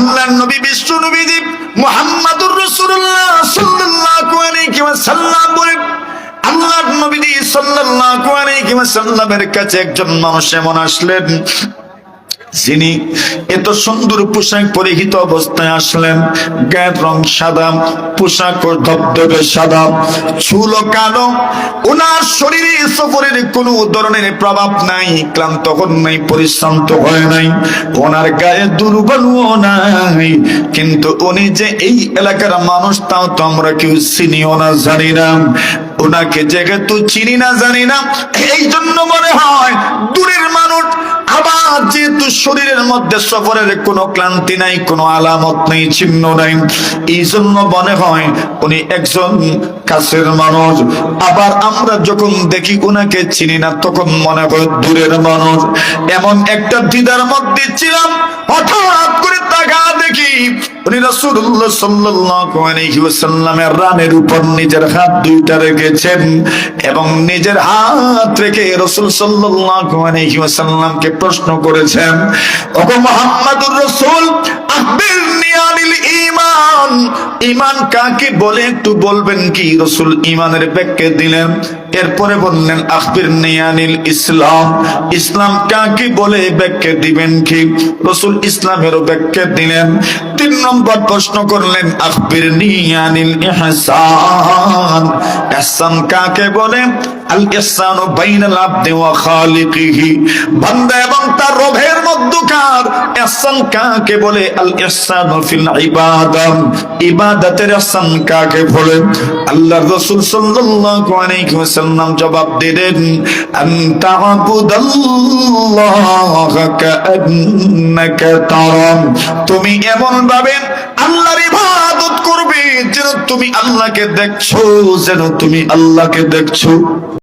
আল্লাহর নবী বিশ্ব নবীজি মুহাম্মাদুর রাসূলুল্লাহ সাল্লাল্লাহু আলাইহি ওয়াসাল্লাম বলে, আল্লাহর নবীজি সাল্লাল্লাহু আলাইহি ওয়াসাল্লামের কাছে একজন মানুষ এমন আসলেন যিনি এত সুন্দর পোশাক পরিহিত অবস্থায় আসলেন, গায়ের রং সাদা, পোশাক ও ধবধবে সাদা, চুল কালো। ওনার শরীরে সফরের কোনো ধরনের প্রভাব নাই, ক্লান্ত হন নাই, পরিশ্রান্ত হয় নাই। ওনার গায়ে দুর্বলও নাই, কিন্তু উনি যে এই এলাকার মানুষ, তাও তো আমরা কেউ চিনিও না, জানি না। ওনাকে যেহেতু চিনি না, জানি না এই জন্য মনে হয় দূরের মানুষ আবার যেহেতু শরীরের মধ্যে সফরের কোনো ক্লান্তি নাই, কোনো আলামত নেই চিহ্ন নাই। এই জন্য মনে হয় উনি একজন কাছের মানুষ। আবার আমরা যখন দেখি উনাকে চিনি না, তখন মনে হয় দূরের মানুষ। এমন একটা দিদার মধ্যে ছিলাম, হঠাৎ করে উনি রাসূলুল্লাহ সাল্লাল্লাহু আলাইহি ওয়াসাল্লামের রানের উপর নিজের হাত দুইটা রেখেছেন এবং নিজের হাত রেখে রাসূল সাল্লাল্লাহু আলাইহি ওয়াসাল্লামকে প্রশ্ন করেছেন, ওগো মুহাম্মাদুর রাসূল, আখবিরনি আনিল ঈমান। ঈমান কাকে বলে? একটু বলবেন কি? রাসূল ঈমানের ব্যাখ্যা দিলেন। এরপরে বললেন আখবিরনি আনিল ইসলাম। ইসলাম কাকে বলে? ব্যাখ্যা দিবেন কি? রাসূল ইসলামেরও ব্যাখ্যা দিলেন। তিন নম্বর প্রশ্ন করলেন আখবিরনি আনিল ইহসান। ইহসান কাকে বলে? আল ইহসানু বাইনাল আবদি ওয়া খালিকিহি। বান্দা এবং তার রবের মধ্যকার ইহসান কাকে বলে? আল ইহসানু ফিল ইবাদাত ইবাদতের ইহসান কাকে বলে? আল্লাহর রাসূল সাল্লাল্লাহু আলাইহি ওয়াসাল্লাম জবাব দিলেন তুমি এমন ভাবে আল্লাহর ইবাদত করবে যেন তুমি আল্লাহকে দেখছ, যেন তুমি আল্লাহকে দেখছ।